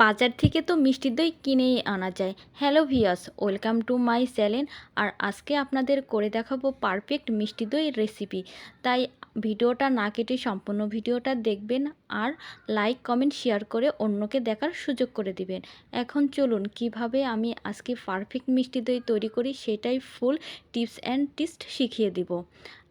বাজার থেকে তো মিষ্টি দই কিনেই আনা যায়। Hello viewers welcome to my channel. আর আজকে আপনাদের করে দেখাবো পারফেক্ট মিষ্টি দই রেসিপি। তাই ভিডিওটা না কেটে সম্পূর্ণ ভিডিওটা দেখবেন আর লাইক, কমেন্ট, শেয়ার করে অন্যকে দেখার সুযোগ করে দিবেন। এখন চলুন কীভাবে আমি আজকে পারফেক্ট মিষ্টি দই তৈরি করি সেটাই ফুল টিপস অ্যান্ড টিস্ট শিখিয়ে দিব।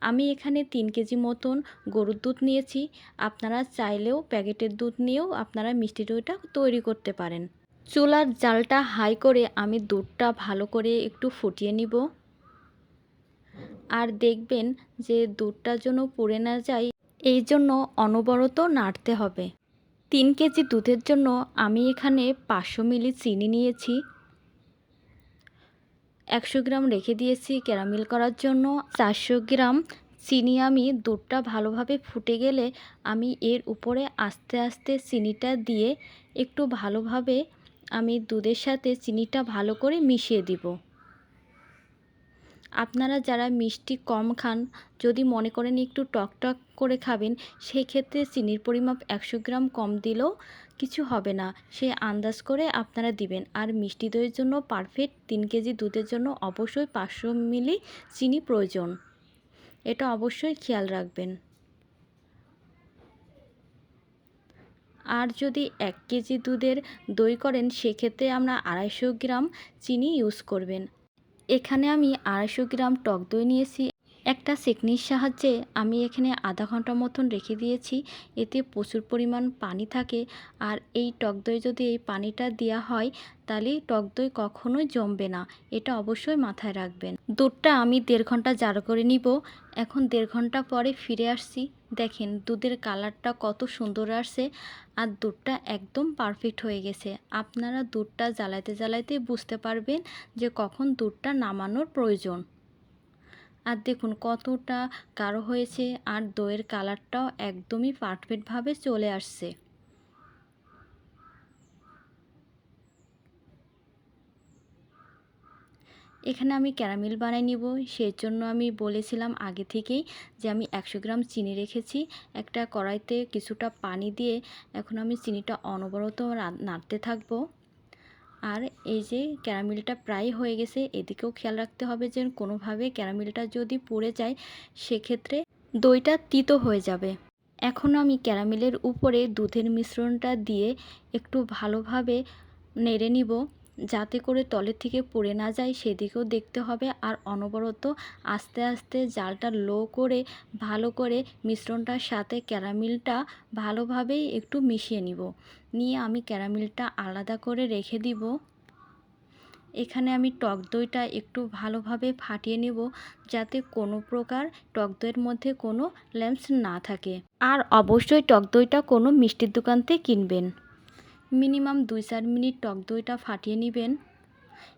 আমি এখানে তিন কেজি মতন গরুর দুধ নিয়েছি। আপনারা চাইলেও প্যাকেটের দুধ নিয়েও আপনারা মিষ্টি দইটা তৈরি করতে পারেন। চুলার জালটা হাই করে আমি দুধটা ভালো করে একটু ফুটিয়ে নিব। আর দেখবেন যে দুধটা যেন পুড়ে না যায়, এই জন্য অনবরত নাড়তে হবে। তিন কেজি দুধের জন্য আমি এখানে পাঁচশো মিলি চিনি নিয়েছি। একশো গ্রাম রেখে দিয়েছি ক্যারামেল করার জন্য। চারশো গ্রাম চিনি আমি দুধটা ভালোভাবে ফুটে গেলে আমি এর উপরে আস্তে আস্তে চিনিটা দিয়ে একটু ভালোভাবে আমি দুধের সাথে চিনিটা ভালো করে মিশিয়ে দিব। আপনারা যারা মিষ্টি কম খান, যদি মনে করেন একটু টক টক করে খাবেন সেই ক্ষেত্রে চিনির পরিমাপ একশো গ্রাম কম দিলেও কিছু হবে না। সে আন্দাজ করে আপনারা দিবেন। আর মিষ্টি দইয়ের জন্য পারফেক্ট তিন কেজি দুধের জন্য অবশ্যই পাঁচশো মিলি চিনি প্রয়োজন। এটা অবশ্যই খেয়াল রাখবেন। আর যদি এক কেজি দুধের দই করেন, সেক্ষেত্রে আমরা আড়াইশো গ্রাম চিনি ইউজ করবেন। এখানে আমি আড়াইশো গ্রাম টক দই নিয়েছি। একটা সেকনির সাহায্যে আমি এখানে আধা ঘণ্টা মতন রেখে দিয়েছি। এতে প্রচুর পরিমাণ পানি থাকে। আর এই টক দই যদি এই পানিটা দেওয়া হয়, তাহলে টক দই কখনোই জমবে না। এটা অবশ্যই মাথায় রাখবেন। দুধটা আমি দেড় ঘণ্টা জার করে নিব। এখন দেড় ঘণ্টা পরে ফিরে আসছি। দেখেন দুধের কালারটা কত সুন্দর আসছে আর দুধটা একদম পারফেক্ট হয়ে গেছে। আপনারা দুধটা জ্বালাইতে জ্বালাইতে বুঝতে পারবেন যে কখন দুধটা নামানোর প্রয়োজন। আর দেখুন কতটা কারও হয়েছে আর দইয়ের কালারটাও একদমই পারফেক্টভাবে চলে আসছে। এখানে আমি ক্যারামেল বানাই নিব। সেই জন্য আমি বলেছিলাম আগে থেকেই যে আমি একশো গ্রাম চিনি রেখেছি। একটা কড়াইতে কিছুটা পানি দিয়ে এখন আমি চিনিটা অনবরত নাড়তে থাকব। আর এই যে ক্যারামেলটা প্রায় হয়ে গেছে, এদিকেও খেয়াল রাখতে হবে যে কোনোভাবে ক্যারামেলটা যদি পড়ে যায়, সেক্ষেত্রে দইটা তিতো হয়ে যাবে। এখন আমি ক্যারামেলের উপরে দুধের মিশ্রণটা দিয়ে একটু ভালোভাবে নেড়ে নিব। যাতে করে তলের থেকে পড়ে না যায়, সেদিকেও দেখতে হবে। আর অনবরত আস্তে আস্তে জালটা লো করে, ভালো করে মিশ্রণটার সাথে ক্যারামেলটা ভালোভাবেই একটু মিশিয়ে নিব। নিয়ে আমি ক্যারামেলটা আলাদা করে রেখে দিব। এখানে আমি টক দইটা একটু ভালোভাবে ফাটিয়ে নেব, যাতে কোনো প্রকার টক দইয়ের মধ্যে কোনো ল্যাম্পস না থাকে। আর অবশ্যই টক দইটা কোনো মিষ্টির দোকান থেকে কিনবেন। মিনিমাম দুই চার মিনিট টক দইটা ফাটিয়ে নেবেন।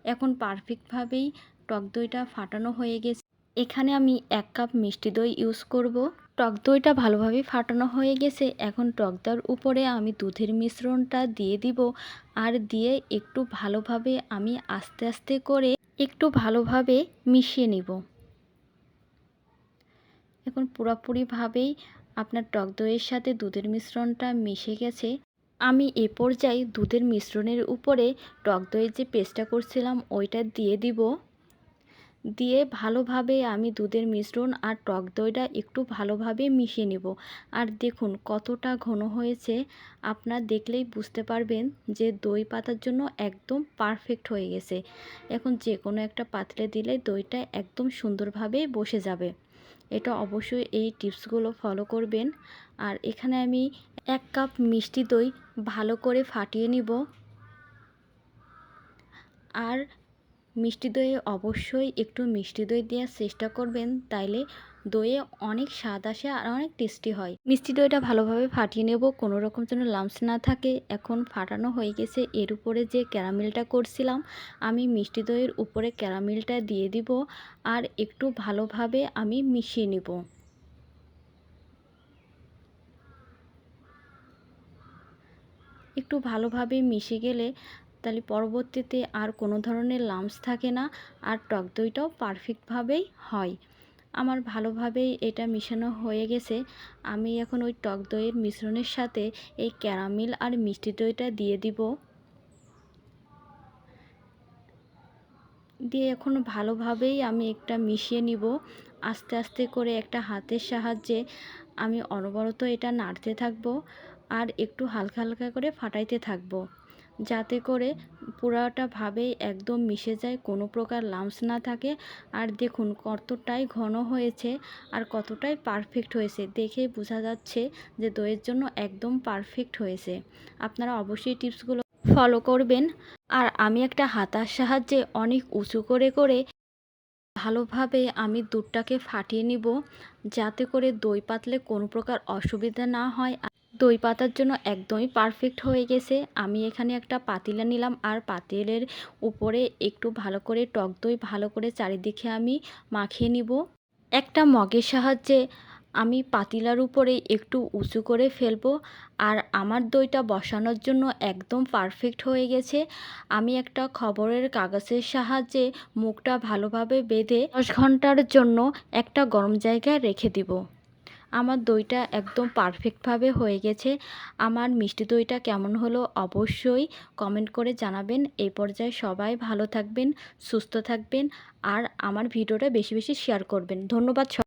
এখন পারফেক্টভাবেই টক দইটা ফাটানো হয়ে গেছে। এখানে আমি এক কাপ মিষ্টি দই ইউজ করব। টক দইটা ভালোভাবে ফাটানো হয়ে গেছে। এখন টক দইয়ের উপরে আমি দুধের মিশ্রণটা দিয়ে দিব। আর দিয়ে একটু ভালোভাবে আমি আস্তে আস্তে করে একটু ভালোভাবে মিশিয়ে নিব। এখন পুরোপুরিভাবেই আপনার টক দইয়ের সাথে দুধের মিশ্রণটা মিশে গেছে। আমি এ পর্যায়ে দুধের মিশ্রণের উপরে টক দইয়ের যে পেস্টটা করছিলাম, ওইটা দিয়ে দিব। দিয়ে ভালোভাবে আমি দুধের মিশ্রণ আর টক দইটা একটু ভালোভাবে মিশিয়ে নেব। আর দেখুন কতটা ঘন হয়েছে, আপনার দেখলেই বুঝতে পারবেন যে দই পাতার জন্য একদম পারফেক্ট হয়ে গেছে। এখন যে কোনো একটা পাত্রে দিলে দইটা একদম সুন্দরভাবে বসে যাবে। এটা অবশ্যই এই টিপসগুলো ফলো করবেন। আর এখানে আমি এক কাপ মিষ্টি দই ভালো করে ফাটিয়ে নিব। আর মিষ্টি দইয়ে অবশ্যই একটু মিষ্টি দই দেওয়ার চেষ্টা করবেন, তাইলে দইয়ে অনেক স্বাদ আসে আর অনেক টেস্টি হয়। মিষ্টি দইটা ভালোভাবে ফাটিয়ে নেব, কোনো রকম যেন লাম্পস না থাকে। এখন ফাটানো হয়ে গেছে, এর উপরে যে ক্যারামেলটা করছিলাম, আমি মিষ্টি দইয়ের উপরে ক্যারামেলটা দিয়ে দিব আর একটু ভালোভাবে আমি মিশিয়ে নেব। একটু ভালোভাবে মিশে গেলে তাহলে পরবর্তীতে আর কোনো ধরনের লাম্পস থাকে না আর টক দইটাও পারফেক্টভাবেই হয়। আমার ভালোভাবেই এটা মিশানো হয়ে গেছে। আমি এখন ওই টক দইয়ের মিশ্রণের সাথে এই ক্যারামেল আর মিষ্টি দইটা দিয়ে দিব। দিয়ে এখন ভালোভাবেই আমি একটা মিশিয়ে নিব। আস্তে আস্তে করে একটা হাতের সাহায্যে আমি অনবরত এটা নাড়তে থাকব আর একটু হালকা হালকা করে ফাটাইতে থাকব। যাতে করে পুরাটা ভাবেই একদম মিশে যায়, কোনো প্রকার লামস না থাকে। আর দেখুন কতটাই ঘন হয়েছে আর কতটাই পারফেক্ট হয়েছে। দেখেই বোঝা যাচ্ছে যে দইয়ের জন্য একদম পারফেক্ট হয়েছে। আপনারা অবশ্যই টিপসগুলো ফলো করবেন। আর আমি একটা হাতার সাহায্যে অনেক উঁচু করে করে ভালোভাবে আমি দুধটাকে ফাটিয়ে নিব, যাতে করে দই পাতলে কোনো প্রকার অসুবিধা না হয়। দই পাতার জন্য একদমই পারফেক্ট হয়ে গেছে। আমি এখানে একটা পাতিলা নিলাম আর পাতিলের উপরে একটু ভালো করে টক দই ভালো করে চারিদিকে আমি মাখিয়ে নিব। একটা মগের সাহায্যে আমি পাতিলার উপরে একটু উঁচু করে ফেলব আর আমার দইটা বসানোর জন্য একদম পারফেক্ট হয়ে গেছে। আমি একটা খবরের কাগজের সাহায্যে মুখটা ভালোভাবে বেঁধে দশ ঘণ্টার জন্য একটা গরম জায়গায় রেখে দিব। আমার দইটা একদম পারফেক্টভাবে হয়ে গেছে। আমার মিষ্টি দইটা কেমন হলো অবশ্যই কমেন্ট করে জানাবেন। এই পর্যায়ে সবাই ভালো থাকবেন, সুস্থ থাকবেন আর আমার ভিডিওটা বেশি বেশি শেয়ার করবেন। ধন্যবাদ